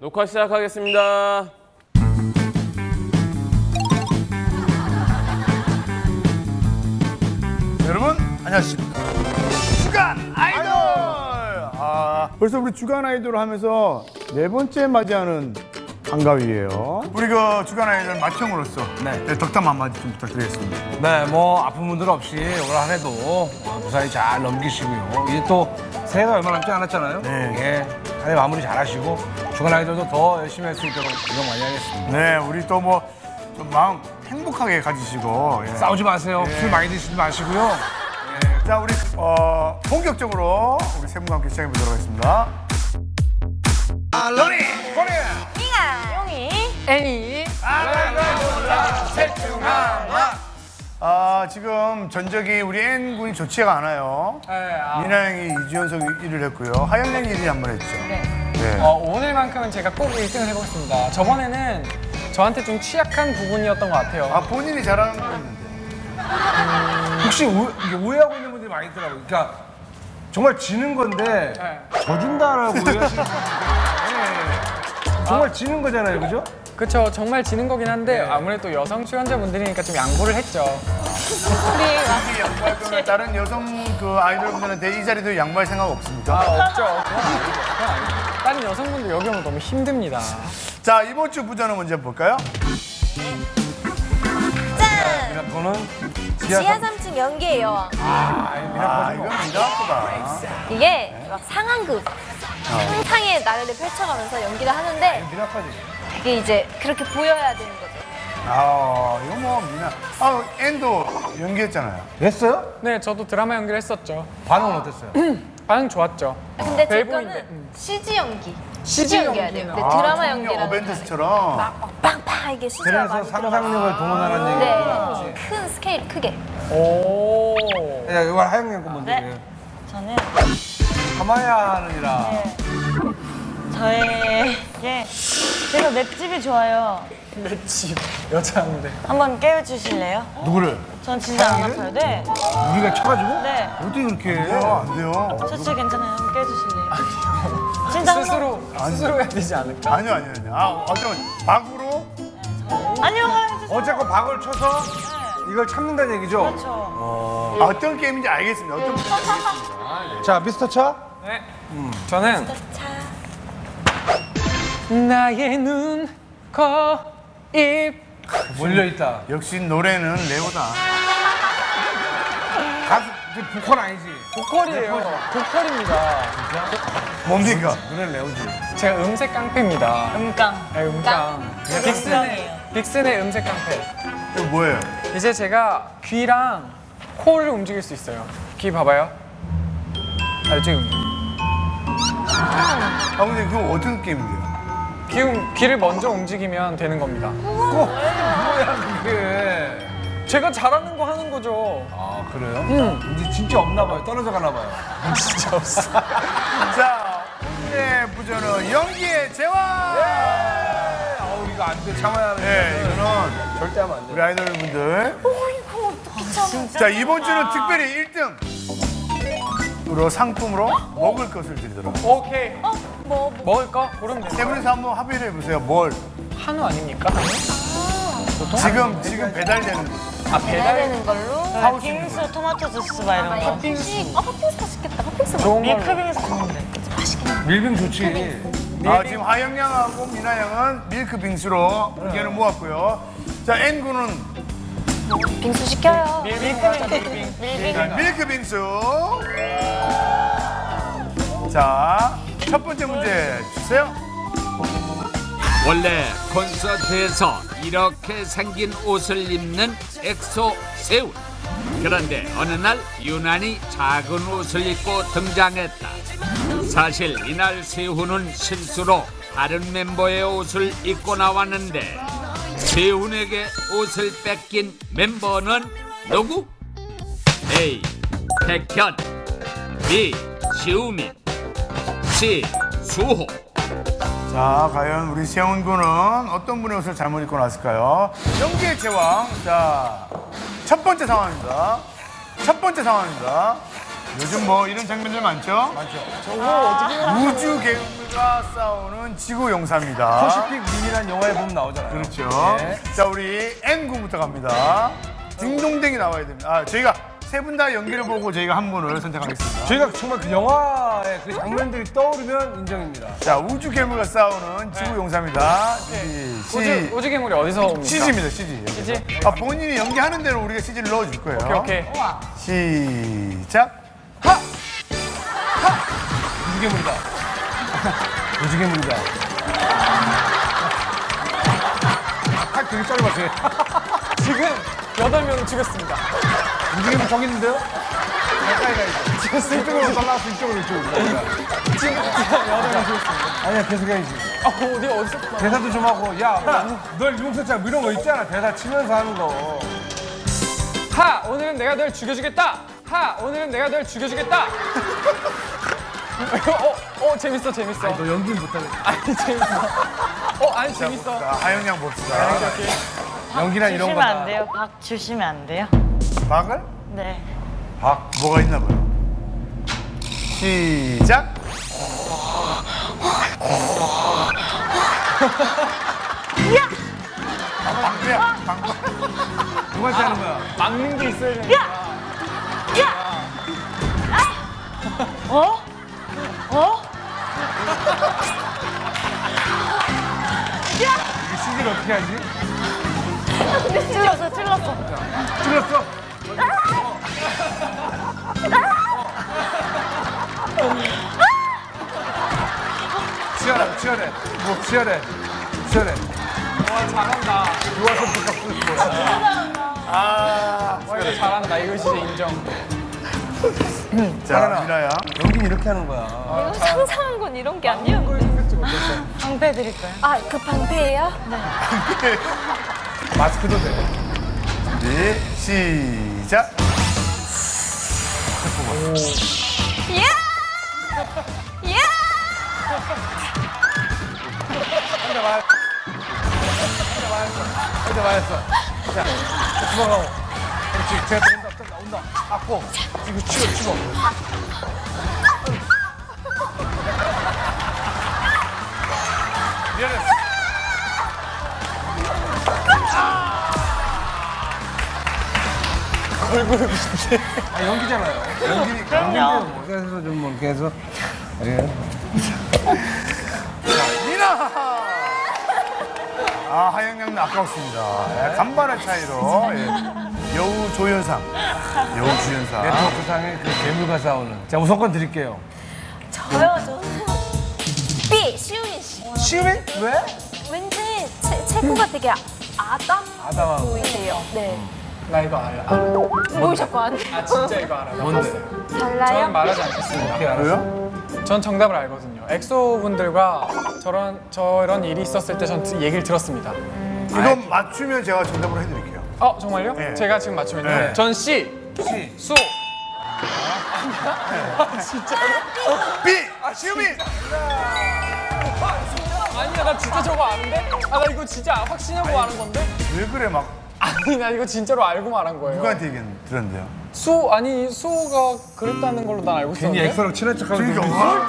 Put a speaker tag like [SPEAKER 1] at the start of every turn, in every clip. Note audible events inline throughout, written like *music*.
[SPEAKER 1] 녹화 시작하겠습니다.
[SPEAKER 2] 여러분 안녕하십니까 주간 아이돌 아 벌써 우리 주간 아이돌 하면서 네 번째 맞이하는 한가위예요 우리 그 주간 아이돌 맏형으로서
[SPEAKER 3] 네.
[SPEAKER 2] 네, 덕담 한마디 좀 부탁드리겠습니다
[SPEAKER 3] 네, 뭐 아픈 분들 없이 올 한 해도 어, 무사히 잘 넘기시고요. 이제 또 새해가 얼마 남지 않았잖아요.
[SPEAKER 2] 네.
[SPEAKER 3] 예, 한해 마무리 잘하시고 주간 아이돌도 더 열심히 할 수 있도록 노력 많이 하겠습니다.
[SPEAKER 2] 네 우리 또 뭐 좀 마음 행복하게 가지시고 예.
[SPEAKER 3] 싸우지 마세요.
[SPEAKER 2] 네.
[SPEAKER 3] 술 많이 드시지 마시고요.
[SPEAKER 2] 자 우리 어, 본격적으로 우리 세 분과 함께 시작해 보도록 하겠습니다 로니 코리
[SPEAKER 4] 용이 애니
[SPEAKER 2] 아 지금 전적이 우리 N 군이 좋지가 않아요 미나 형이 2주연속 1위를 했고요 하영 형이 1위 한 번 했죠 네.
[SPEAKER 5] 어, 오늘만큼은 제가 꼭 1등을 해보겠습니다. 저번에는 저한테 좀 취약한 부분이었던 것 같아요.
[SPEAKER 2] 아 본인이 잘하는 거 있는데
[SPEAKER 3] 혹시 오, 이게 오해하고 있는 분들이 많이 있더라고요. 그러니까 정말 지는 건데
[SPEAKER 5] 네.
[SPEAKER 3] 져준다라고 오해하시는 분들이 예. 정말 지는 거잖아요, 그죠?
[SPEAKER 5] 그쵸, 정말 지는 거긴 한데 아무래도 여성 출연자분들이니까 좀 양보를 했죠.
[SPEAKER 2] 이 양보할 거면 다른 여성 그 아이돌분들한테 이 자리도 양보할 생각
[SPEAKER 5] 아,
[SPEAKER 2] 없습니까?
[SPEAKER 5] 없죠. 그건 아니죠. 그건 아니죠. 다른 여성분들 여기 오면 너무 힘듭니다.
[SPEAKER 2] 자 이번 주 부전은 먼저 볼까요?
[SPEAKER 4] 짠!
[SPEAKER 3] 미라코는
[SPEAKER 4] 지하
[SPEAKER 3] 지하
[SPEAKER 4] 3층 연기의 여왕
[SPEAKER 2] 아 이건 미라크다
[SPEAKER 4] 이게 막 상황극 상상의 나래를 펼쳐가면서 연기를 하는데 되게 이제 그렇게 보여야 되는 거죠
[SPEAKER 2] 아 이거 뭐 미나 아 N도 연기했잖아요
[SPEAKER 3] 했어요?
[SPEAKER 5] 네, 저도 드라마 연기를 했었죠.
[SPEAKER 3] 반응은 어땠어요?
[SPEAKER 5] 반응 좋았죠.
[SPEAKER 4] 근데 제 거는
[SPEAKER 5] 음.
[SPEAKER 4] CG 연기
[SPEAKER 5] CG
[SPEAKER 4] 연기해야 돼요. 근데
[SPEAKER 2] 아,
[SPEAKER 4] 드라마
[SPEAKER 2] 청룡
[SPEAKER 4] 연기라는
[SPEAKER 2] 어벤져스처럼
[SPEAKER 4] 막 빵빵 이게 CG가
[SPEAKER 3] 그래서
[SPEAKER 4] 많이
[SPEAKER 3] 상상력을 동원하는 얘기구나.
[SPEAKER 4] 네, 큰 스케일 크게
[SPEAKER 5] 오.
[SPEAKER 3] 야, 이거 하영이 거 먼저.
[SPEAKER 6] 네. 저는
[SPEAKER 3] 하마야는이라.
[SPEAKER 6] 네. 저에 게 제가 맷집이 좋아요.
[SPEAKER 5] 맷집. 여자인데.
[SPEAKER 6] 한번 깨워주실래요?
[SPEAKER 3] 누구를?
[SPEAKER 6] 전 진짜 안 아파요. 네.
[SPEAKER 3] 우리가 쳐가지고?
[SPEAKER 6] 네.
[SPEAKER 3] 어떻게 그렇게 해?
[SPEAKER 2] 아, 안 돼요
[SPEAKER 6] 저 진짜 괜찮아요. 한번 깨워주실래요? 진짜 한 번.
[SPEAKER 5] 스스로, 스스로 해야 되지 않을까?
[SPEAKER 2] 아니요 아니요 아니요 아 어쩌면 박으로
[SPEAKER 6] 아니요, 해주세요.
[SPEAKER 3] 어쨌건 박을 쳐서 이걸 참는다는 얘기죠?
[SPEAKER 6] 그렇죠.
[SPEAKER 2] 아, 어떤 게임인지 알겠습니다 어떤 게임인지
[SPEAKER 3] 자, 미스터 차?
[SPEAKER 5] 네. 저는
[SPEAKER 4] 차
[SPEAKER 5] 나의 눈, 코, 입.
[SPEAKER 3] 몰려있다.
[SPEAKER 2] 역시 노래는 레오다
[SPEAKER 3] 가수, 보컬 아니지?
[SPEAKER 5] 보컬이에요. 보컬입니다.
[SPEAKER 2] 뭡니까?
[SPEAKER 3] 노래는 레오지.
[SPEAKER 5] 제가 음색 깡패입니다.
[SPEAKER 6] 음깡.
[SPEAKER 5] 네, 음깡. 빅슨의,
[SPEAKER 6] 음깡이에요.
[SPEAKER 5] 빅슨의 음색 깡패.
[SPEAKER 2] 이거 뭐예요?
[SPEAKER 5] 이제 제가 귀랑 코를 움직일 수 있어요. 귀 봐봐요. 아, 지금
[SPEAKER 2] 아 근데 그거 어떤 게임인데요?
[SPEAKER 5] 귀, 움- 귀를 먼저 움직이면 되는 겁니다.
[SPEAKER 3] 뭐야, 그게.
[SPEAKER 5] 제가 잘하는 거 하는 거죠.
[SPEAKER 3] 아, 그래요? 이제 진짜 없나 봐요. 떨어져 가나 봐요. *laughs*
[SPEAKER 5] 진짜 없어. *laughs*
[SPEAKER 2] 자 오늘의 부전은 연기의 제왕
[SPEAKER 3] 아우, 이거 안 돼. 참아야 하는
[SPEAKER 2] 네 이거는
[SPEAKER 3] 절대 하면 안 돼.
[SPEAKER 2] 우리 아이돌 분들 자 이번 주는 특별히 1등으로 상품으로 먹을 것을 드리도록
[SPEAKER 5] 오케이.
[SPEAKER 4] 뭐
[SPEAKER 5] 먹을 거 고르면
[SPEAKER 2] 세
[SPEAKER 5] 돼요.
[SPEAKER 2] 분이서 한번 합의를 해보세요. 뭘?
[SPEAKER 5] 한우 아닙니까?
[SPEAKER 2] 지금 지금 배달되는 거.
[SPEAKER 5] 아, 배달?
[SPEAKER 4] 되는 걸로?
[SPEAKER 6] 네, 빙수, 토마토 주스 막 이런 거.
[SPEAKER 4] 팥빙수. 어 팥빙수 맛있겠다. 팥빙수
[SPEAKER 5] 좋은 걸로.
[SPEAKER 6] 밀크빙수 좋은데.
[SPEAKER 3] 밀빙 좋지.
[SPEAKER 2] 아, 지금 하영 양하고 미나 양은 밀크 빙수로 의견을 모았고요. 자 N군은
[SPEAKER 4] 빙수 시켜요.
[SPEAKER 5] 밀빙.
[SPEAKER 4] 밀빙
[SPEAKER 2] 밀크 빙수. 자 첫 번째 문제 주세요
[SPEAKER 7] 원래 콘서트에서 이렇게 생긴 옷을 입는 엑소 세훈. 그런데 어느 날 유난히 작은 옷을 입고 등장했다. 사실 이날 세훈은 실수로 다른 멤버의 옷을 입고 나왔는데 세훈에게 옷을 뺏긴 멤버는 누구? A. 백현 B. 지우민 C. 수호
[SPEAKER 2] 자, 과연 우리 세훈 군은 어떤 분의 옷을 잘못 입고 났을까요? 연기의 제왕. 자, 첫 번째 상황입니다. 첫 번째 상황입니다. 요즘 뭐 이런 장면들 많죠? 많죠. 우주 계획을 가 싸우는 지구 용사입니다.
[SPEAKER 3] 퍼시픽 림이란 영화에 보면 나오잖아요.
[SPEAKER 2] 그렇죠.
[SPEAKER 3] 네.
[SPEAKER 2] 자, 우리 N군부터 갑니다. 딩동댕이 나와야 됩니다. 아, 저희가 세 분 다 연기를 보고 저희가 한 분을 선택하겠습니다.
[SPEAKER 3] 저희가 정말 그 영화의 그 장면들이 떠오르면 인정입니다.
[SPEAKER 2] 자, 우주 괴물과 싸우는 지구 용사입니다. 시, 시,
[SPEAKER 5] 우주, 우주 괴물이 어디서 옵니까?
[SPEAKER 2] CG입니다, CG.
[SPEAKER 5] CG?
[SPEAKER 2] 아, 본인이 연기하는 대로 우리가 CG를 넣어줄 거예요.
[SPEAKER 5] 오케이, 오케이.
[SPEAKER 2] 시작.
[SPEAKER 3] 우주 괴물이다. *laughs* 우주 괴물이다. 팔 되게 짧았어요. *laughs*
[SPEAKER 5] 지금 여덟 명 죽였습니다.
[SPEAKER 3] 우주괴물 저기 있는데요? 가까이 가야죠. 지금 이쪽으로 날라왔어, 이쪽으로, 이쪽으로.
[SPEAKER 5] 지금 여덟 명 죽였습니다.
[SPEAKER 3] 아니야, 계속 해야지.
[SPEAKER 5] 아, 어디, 어디서?
[SPEAKER 3] 대사도 좀 하고, 야, 널 용서장 이런 거 있잖아. 대사 치면서 하는 거.
[SPEAKER 5] 하! 오늘은 내가 널 죽여주겠다! 하! 오늘은 내가 널 죽여주겠다! *laughs* 어, 어, 재밌어, 재밌어.
[SPEAKER 3] 너 연기 못하겠다.
[SPEAKER 5] 아니, 재밌어. 어, 아니, 재밌어.
[SPEAKER 2] 자, 하영양 봅시다.
[SPEAKER 3] 연기란 이런
[SPEAKER 6] 주시면
[SPEAKER 3] 거다.
[SPEAKER 6] 안 돼요? 박 주시면 안 돼요?
[SPEAKER 2] 박을?
[SPEAKER 6] 네.
[SPEAKER 2] 박, 뭐가 있나 봐요. 시작. 야! 방구야, 방구.
[SPEAKER 3] 누구한테 하는 거야?
[SPEAKER 5] 막는 게 있어야 되는 거야.
[SPEAKER 6] 어? 어?
[SPEAKER 3] 이 CG를 어떻게 하지?
[SPEAKER 6] 찔렀어, 찔렀어.
[SPEAKER 3] 틀렸어? 치열해, 치열해. 뭐, 치열해. 치열해.
[SPEAKER 5] 와, 잘한다.
[SPEAKER 3] 유아선 부탁
[SPEAKER 2] 아,
[SPEAKER 5] 와, 이거 잘한다. 이거 진짜 인정.
[SPEAKER 2] 자, 미나야.
[SPEAKER 3] 연기는 이렇게 하는 거야.
[SPEAKER 4] 이거 상상한 건 이런 게 아니었는데.
[SPEAKER 6] 방패 드릴까요?
[SPEAKER 4] 아, 그 방패예요?
[SPEAKER 3] 마스크도 돼.
[SPEAKER 2] 네, 시 작.
[SPEAKER 4] 예! 예!
[SPEAKER 3] 혼자 맞았어. 자, 주먹하고. 그렇지. 제가 또 온다, 또 나온다. 아고 이거 치워, 치워. 미안해. 얼굴 비슷해. 아, 연기잖아요. 연기,
[SPEAKER 6] 그럼요.
[SPEAKER 3] 뭐, 그래서 좀 뭐, 이렇게 해서. 예.
[SPEAKER 2] 미나! 아, 하영양은 아까웠습니다. 예, 간발의 차이로. 예. 여우 조연상. 여우 주연상.
[SPEAKER 3] 네트워크상의 그 괴물과 싸우는. 자, 우선권 드릴게요.
[SPEAKER 4] 저요, 저는. B, 시우민 씨.
[SPEAKER 3] 시우미? 왜?
[SPEAKER 4] 왠지 체, 체구가 되게 아담
[SPEAKER 3] 아담하고.
[SPEAKER 4] 보이세요. 네.
[SPEAKER 5] 나 이거 알아.
[SPEAKER 4] 뭐 자꾸 안 해?
[SPEAKER 5] 아, 진짜 이거 알아. 나
[SPEAKER 3] 뭔데?
[SPEAKER 5] 저는
[SPEAKER 4] 달라요?
[SPEAKER 5] 말하지 않겠습니다.
[SPEAKER 3] 어떻게 알았어?
[SPEAKER 2] 왜요?
[SPEAKER 5] 전 정답을 알거든요. 엑소 분들과 저런 저런 일이 있었을 때 전 얘기를 들었습니다.
[SPEAKER 2] 이거 맞추면 제가 정답으로 해드릴게요.
[SPEAKER 5] 어 정말요?
[SPEAKER 2] 네.
[SPEAKER 5] 제가 지금 맞추면요.
[SPEAKER 2] 네.
[SPEAKER 5] 전 C
[SPEAKER 3] 시.
[SPEAKER 5] 수.
[SPEAKER 2] B! 아, 시우미!
[SPEAKER 5] 아니야 나 진짜 저거 아는데? 아 나 이거 진짜 확신하고 아는 건데?
[SPEAKER 2] 왜 그래, 막.
[SPEAKER 5] 아니 나 이거 진짜로 알고 말한 거예요.
[SPEAKER 2] 누구한테 얘기 들었는데요?
[SPEAKER 5] 수 아니 수호가 그랬다는 걸로 난 알고
[SPEAKER 3] 괜히
[SPEAKER 5] 있었는데.
[SPEAKER 3] 엑소랑 친한 척하고
[SPEAKER 2] 그러니까,
[SPEAKER 3] 있는
[SPEAKER 2] 어?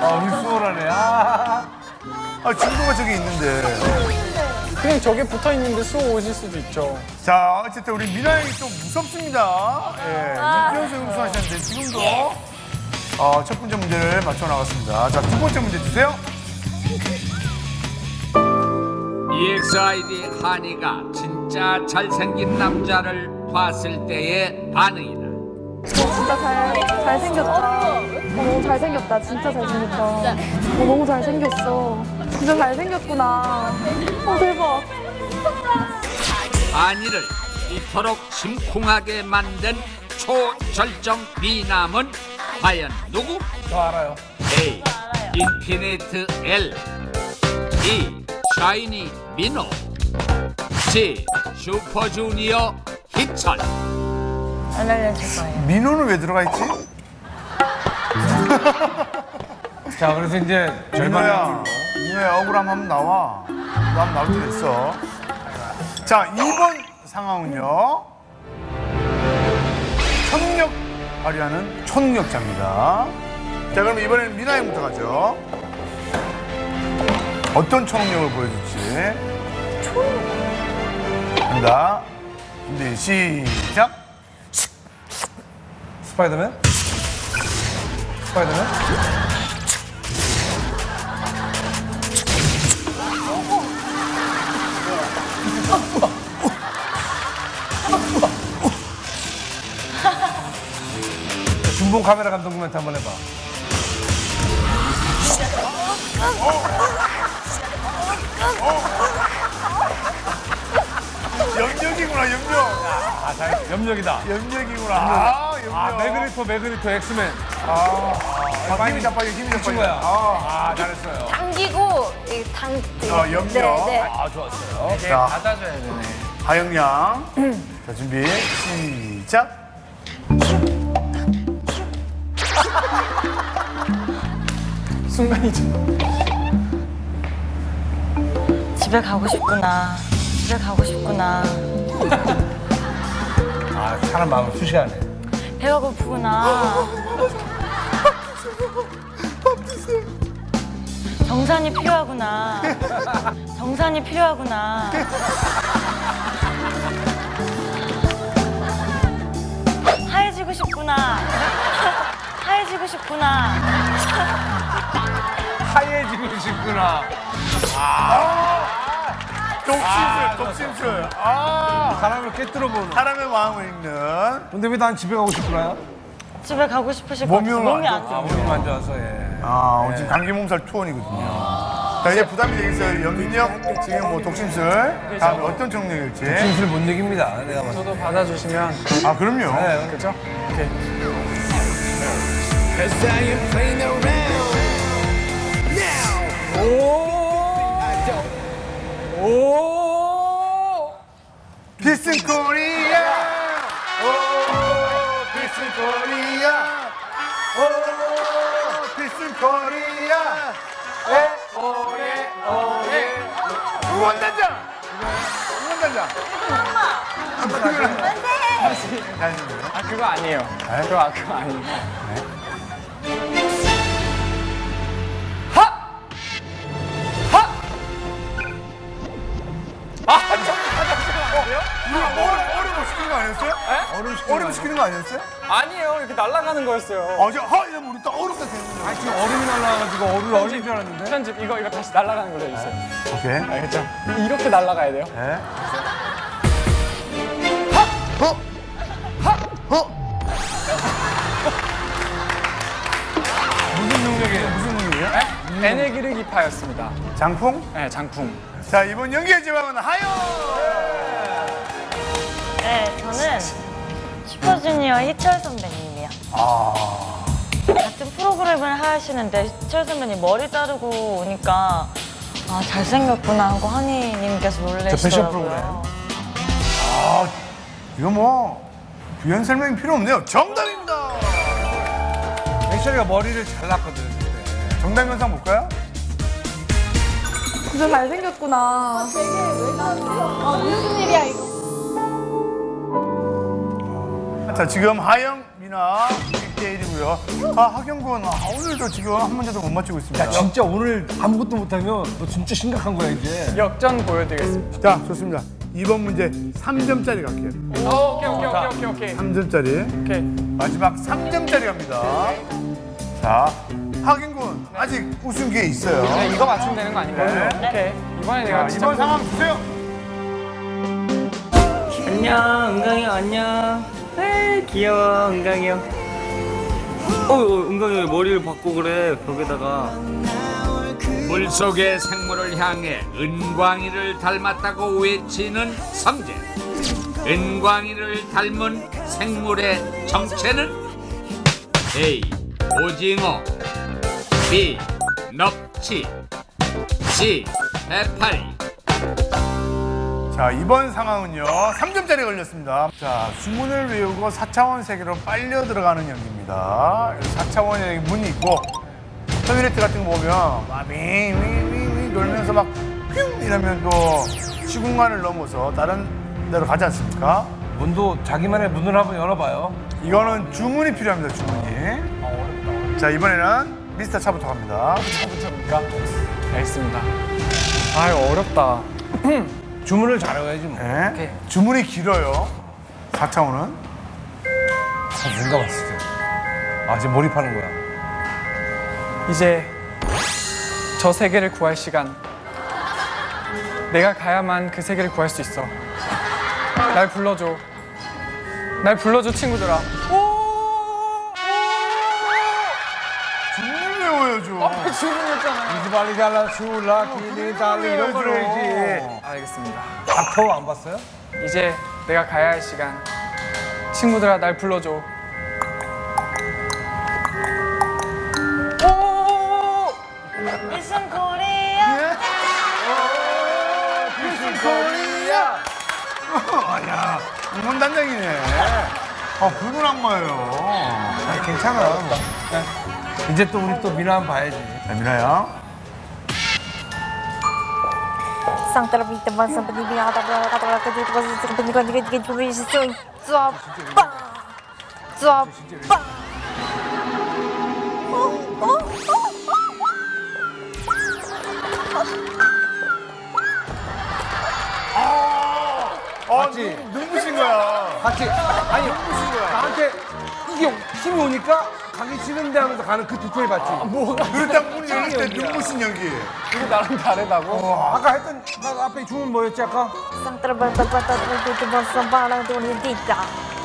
[SPEAKER 3] 아, 우리 수호라네. 아.
[SPEAKER 2] 아, 증거가 저기 있는데.
[SPEAKER 5] 그냥 저게 붙어 있는데 수호 오실 수도 있죠.
[SPEAKER 2] 자, 어쨌든 우리 미나 형이 좀 무섭습니다. 예, 육개월 우승하셨는데 지금도 어, 첫 번째 문제를 맞춰 나갔습니다. 자, 두 번째 문제 주세요.
[SPEAKER 7] EXID 한이가 진짜 잘생긴 남자를 봤을 때의 반응이다.
[SPEAKER 8] 진짜 잘, 잘생겼다. 어, 너무 잘생겼다. 진짜 잘생겼다. 어, 너무 잘생겼어. 진짜 잘생겼구나. 어, 대박.
[SPEAKER 7] 한이를 이토록 심쿵하게 만든 초절정 미남은 과연 누구?
[SPEAKER 3] 저 알아요.
[SPEAKER 7] A. 인피니트 L E. 샤이니 민호 C. 슈퍼주니어 희철
[SPEAKER 6] 안 알려줄 거예요.
[SPEAKER 2] 민호는 왜 들어가 있지?
[SPEAKER 3] 자, 그래서 이제
[SPEAKER 2] 민호야,
[SPEAKER 3] 절반이야.
[SPEAKER 2] 민호야 억울함 한번 나와. 너 한번 나올 때 됐어. 자, 2번 상황은요. 청력 발휘하는 촌력자입니다. 자, 그럼 이번에는 미나 형부터 가죠. 어떤 초능력을 보여줄지. 간다. 준비, 시작.
[SPEAKER 3] 스파이더맨? 스파이더맨? 준봉 카메라 감독 멘트 한번 해봐.
[SPEAKER 2] 염력이구나, 염력.
[SPEAKER 3] 아, 잘, 염력이다.
[SPEAKER 2] 염력이구나. 아, 염력.
[SPEAKER 3] 아, 매그리토, 매그리토, 엑스맨.
[SPEAKER 2] 아, 힘이 자빠져, 힘이
[SPEAKER 3] 그
[SPEAKER 2] 자빠져.
[SPEAKER 3] 친구야.
[SPEAKER 2] 아,
[SPEAKER 3] 아, 잘했어요.
[SPEAKER 4] 당기고 이 당.
[SPEAKER 2] 어, 염려.
[SPEAKER 4] 네, 네.
[SPEAKER 3] 아, 좋았어요.
[SPEAKER 5] 이게
[SPEAKER 2] 자.
[SPEAKER 5] 받아줘야 되네.
[SPEAKER 2] 하영 양. 자, 준비, 시작.
[SPEAKER 5] 순간이죠.
[SPEAKER 6] 집에 가고 싶구나. 집에 가고 싶구나.
[SPEAKER 3] 아, 사람 마음을 수시하네.
[SPEAKER 6] 배가 고프구나. 정산이 필요하구나. 정산이 필요하구나. 하얘지고 싶구나. 하얘지고 싶구나.
[SPEAKER 3] 하얘지고 싶구나.
[SPEAKER 2] 독심술, 독심술. 아,
[SPEAKER 3] 사람을 깨뜨려보는.
[SPEAKER 2] 사람의 마음을 읽는.
[SPEAKER 3] 근데 왜 난 집에 가고 싶구나요?
[SPEAKER 6] 집에 가고 싶으실 것
[SPEAKER 2] 몸이
[SPEAKER 6] 같아서
[SPEAKER 2] 오늘
[SPEAKER 6] 몸이
[SPEAKER 2] 안
[SPEAKER 6] 안
[SPEAKER 3] 아,
[SPEAKER 6] 좋아.
[SPEAKER 3] 몸이 안 좋아서, 예.
[SPEAKER 2] 아, 지금 감기 몸살 투혼이거든요. 자, 이제 부담이 되겠어요. 염력, 지금 뭐 독심술. 다음에 어떤 종류일지.
[SPEAKER 3] 진실 못 이깁니다. 내가 봤을
[SPEAKER 5] 저도 받아주시면
[SPEAKER 2] 아, 그럼요.
[SPEAKER 3] 때.
[SPEAKER 5] 그죠? 오케이. 오!
[SPEAKER 2] 피스 코리아. 오, 피스 코리아. 오, 피스 코리아. 에, 오레, 오레. 응원단장. 응원단장.
[SPEAKER 5] 아 그거 아니에요. 그거 아, 그거 아니에요.
[SPEAKER 2] 얼음 시키는 거 아니었어요? 얼음 시키는 거 아니었어요?
[SPEAKER 5] 아니에요. 이렇게 날아가는 거였어요.
[SPEAKER 2] 어, 저, 허! 이러면 우리 또 얼음 같은 거.
[SPEAKER 3] 아, 지금 얼음이 날라와가지고 얼음 얼린 줄 알았는데.
[SPEAKER 5] 편집 이거 이거 다시 날아가는 걸로 해주세요.
[SPEAKER 2] 오케이.
[SPEAKER 5] 알겠죠? 이렇게 날아가야 돼요.
[SPEAKER 2] 네. 하! 하! 하!
[SPEAKER 3] 무슨 능력이에요?
[SPEAKER 2] 무슨 능력이에요?
[SPEAKER 5] 에네기르 기파였습니다.
[SPEAKER 2] 장풍?
[SPEAKER 5] 네, 장풍.
[SPEAKER 2] 자, 이번 연기의 제왕은 하영!
[SPEAKER 6] 네, 저는 슈퍼주니어 희철 선배님이요.
[SPEAKER 2] 아.
[SPEAKER 6] 같은 프로그램을 하시는데 희철 선배님 머리 자르고 오니까 아 잘생겼구나 하고
[SPEAKER 3] 프로그램.
[SPEAKER 6] 놀라시더라고요.
[SPEAKER 2] 아, 이거 뭐, 부연 설명이 필요 없네요. 정답입니다!
[SPEAKER 3] 액션이가 머리를 잘랐거든.
[SPEAKER 2] 정답 영상 볼까요?
[SPEAKER 8] 진짜 잘생겼구나. 되게 아, 무슨 일이야, 이거.
[SPEAKER 2] 자, 지금 하영, 미나 1대1이고요. 아, 하경군, 아, 오늘도 지금 한 문제도 못 맞추고 있습니다.
[SPEAKER 3] 야, 진짜 오늘 아무것도 못하면 너 진짜 심각한 거야, 이제.
[SPEAKER 5] 역전 보여드리겠습니다.
[SPEAKER 2] 자, 좋습니다. 이번 문제 3점짜리 갈게요.
[SPEAKER 5] 오, 오케이, 오케이, 오케이, 오케이, 오케이.
[SPEAKER 2] 3점짜리.
[SPEAKER 5] 오케이.
[SPEAKER 2] 마지막 3점짜리 갑니다. 자, 하경군, 아직 우승 기회 있어요.
[SPEAKER 5] 네, 이거 맞추면 되는 거 아닌가요?
[SPEAKER 2] 네.
[SPEAKER 5] 오케이. 이번에
[SPEAKER 2] 자,
[SPEAKER 5] 내가 진짜
[SPEAKER 2] 이번 상황 주세요.
[SPEAKER 9] 안녕, 은강이 형, 안녕. 에이, 귀여워, 은강이 형. 어, 어, 은강이 왜 머리를 바꿔 그래, 벽에다가.
[SPEAKER 7] 물속의 생물을 향해 은광이를 닮았다고 외치는 성재. 은광이를 닮은 생물의 정체는 A. 오징어 B. 넙치 C. 해파리
[SPEAKER 2] 자 이번 상황은요 3점짜리 걸렸습니다 자 수문을 외우고 4차원 세계로 빨려 들어가는 연기입니다 4차원에 문이 있고 터미네이트 같은 거 보면 와윙윙윙윙 돌면서 막 휘웅 이러면 또 시공간을 넘어서 다른 데로 가지 않습니까?
[SPEAKER 3] 문도 자기만의 문을 한번 열어봐요
[SPEAKER 2] 이거는 주문이 필요합니다 주문이 아 어렵다 자 이번에는 미스터 차부터 갑니다.
[SPEAKER 5] 차부터입니까? 알겠습니다. 네, 아유 어렵다. *clears throat*
[SPEAKER 3] 주문을 잘해야지 뭐.
[SPEAKER 2] 네. 오케이. 주문이 길어요. 4차원은.
[SPEAKER 3] 아, 뭔가 봤을 때. 아, 지금 몰입하는 거야.
[SPEAKER 5] 이제 저 세계를 구할 시간. 내가 가야만 그 세계를 구할 수 있어. 날 불러줘. 날 불러줘 친구들아.
[SPEAKER 2] 오! 앞에 아. *laughs*
[SPEAKER 5] 질문했잖아요.
[SPEAKER 3] 이제 빨리 잘라 슈라 기니 달리 이런 거를 해야지. 어.
[SPEAKER 5] 알겠습니다.
[SPEAKER 3] 닥터 안 봤어요?
[SPEAKER 5] 이제 내가 가야 할 시간. 친구들아 날 불러줘.
[SPEAKER 2] 응원 단장이네. 예? 어, 아 붉은 악마예요.
[SPEAKER 3] 아, 괜찮아. 뭐. 네. 이제 또 우리 또 미나 한 봐야지.
[SPEAKER 2] 자, 미나야.
[SPEAKER 4] 아, 아니 어, 어,
[SPEAKER 2] 어,
[SPEAKER 3] 아, 아,
[SPEAKER 2] 눈부신 거야.
[SPEAKER 3] 같이 아니 눈부신 거야. 이게 힘이 오니까 가기 싫은데 하면서 가는 그 디테일 봤지? 아, 뭐.
[SPEAKER 2] 그랬다 문이 열릴 때 눈부신 연기.
[SPEAKER 5] 이거 나랑 다르다고?
[SPEAKER 3] 어, 아까 했던 나 앞에 주문 뭐였지 아까?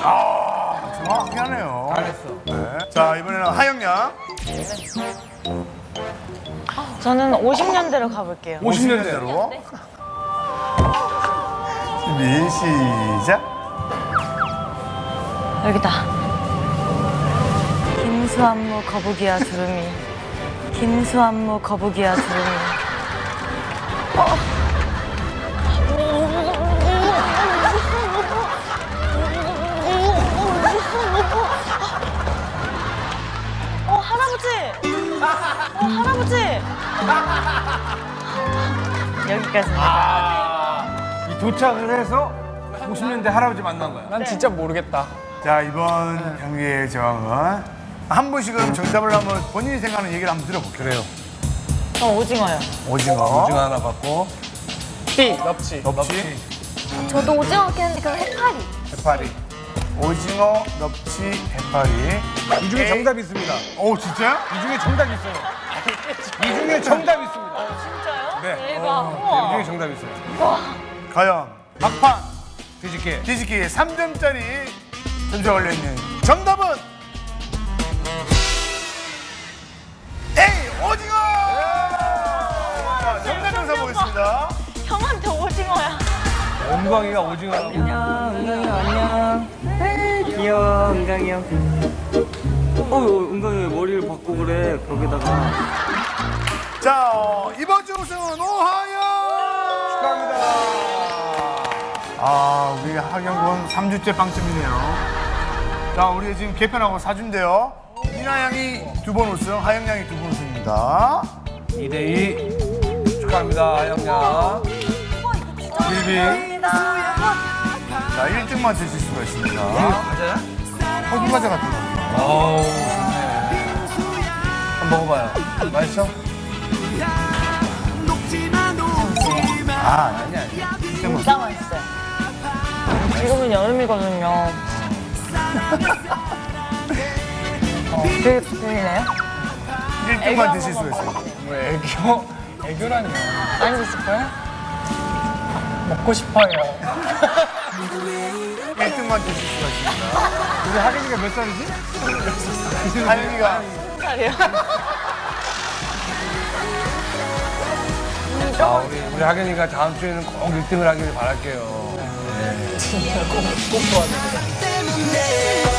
[SPEAKER 4] 아, 정확히 하네요. 잘했어. 네.
[SPEAKER 2] 자, 이번에는 하영 양.
[SPEAKER 6] 저는 50년대로 가볼게요.
[SPEAKER 2] 50년대로. 준비, 시작.
[SPEAKER 6] 여기다. 김수한무 거북이야 두루미. 김수한무 거북이야 두루미. 어 할아버지. 어 할아버지. 여기까지입니다.
[SPEAKER 3] 이 도착을 해서 50년대 할아버지 만난 거야.
[SPEAKER 5] 난 진짜 모르겠다.
[SPEAKER 2] 자, 이번 경기의 저항은 한 분씩은 정답을 한번 본인이 생각하는 얘기를 한번 들어볼게요.
[SPEAKER 3] 그래요.
[SPEAKER 6] 저 오징어요.
[SPEAKER 2] 오징어.
[SPEAKER 3] 오징어 하나 받고
[SPEAKER 5] B 넙치.
[SPEAKER 3] 넙치,
[SPEAKER 4] 저도 오징어 먹겠는데 그럼 해파리.
[SPEAKER 3] 해파리.
[SPEAKER 2] 오징어, 넙치, 해파리.
[SPEAKER 3] 이 중에 정답이 있습니다.
[SPEAKER 2] 오, 진짜요?
[SPEAKER 3] 이 중에 정답이 있어요. 이 중에 정답이 있습니다.
[SPEAKER 6] 진짜요?
[SPEAKER 3] 네.
[SPEAKER 6] 대박.
[SPEAKER 3] 이
[SPEAKER 6] 우와.
[SPEAKER 3] 중에 정답이 있어요.
[SPEAKER 2] 과연
[SPEAKER 3] 막판 뒤집기.
[SPEAKER 2] 뒤집기 3점짜리 점수가 걸려있는 정답은 A, 오징어! 자, 정답 영상 보겠습니다.
[SPEAKER 6] 형한테 오징어야.
[SPEAKER 3] 은광이가 오징어라고.
[SPEAKER 9] 안녕 은강이 형 안녕 에이, 귀여워 은강이 형 어, 은강이 왜 머리를 바꾸고 그래 벽에다가
[SPEAKER 2] 자, 어, 이번 주 우승은 오하영! 축하합니다. 아, 우리 하경군 3주째 빵점이네요. 자, 우리 지금 개편하고 4주인데요. 미나 양이 두 번 우승, 하영 양이 두 번 우승입니다.
[SPEAKER 3] 2대2 축하합니다 하영양. 빌빙.
[SPEAKER 2] 자, 1등만 드실 수가 있습니다.
[SPEAKER 3] 과자야?
[SPEAKER 2] 허기 과자 같은 거.
[SPEAKER 3] 어우 좋네. 한번 먹어봐요. 맛있어?
[SPEAKER 2] 아, 아니, 아니.
[SPEAKER 6] 진짜 맛있어요. 지금은 여름이거든요. 어, 되게 들리네요?
[SPEAKER 2] 1등만 드실 수가 있습니다.
[SPEAKER 5] 뭐 애교 애교라니요.
[SPEAKER 6] 많이 드실 거예요?
[SPEAKER 5] 먹고 싶어요.
[SPEAKER 2] 1등만 드실 수가 있습니다.
[SPEAKER 3] 우리 하경이가 몇 살이지? *laughs*
[SPEAKER 2] 하영이가
[SPEAKER 6] 잘해요.
[SPEAKER 3] 아, 우리, 우리 하경이가 다음 주에는 꼭 1등을 하기를 바랄게요.
[SPEAKER 2] someday.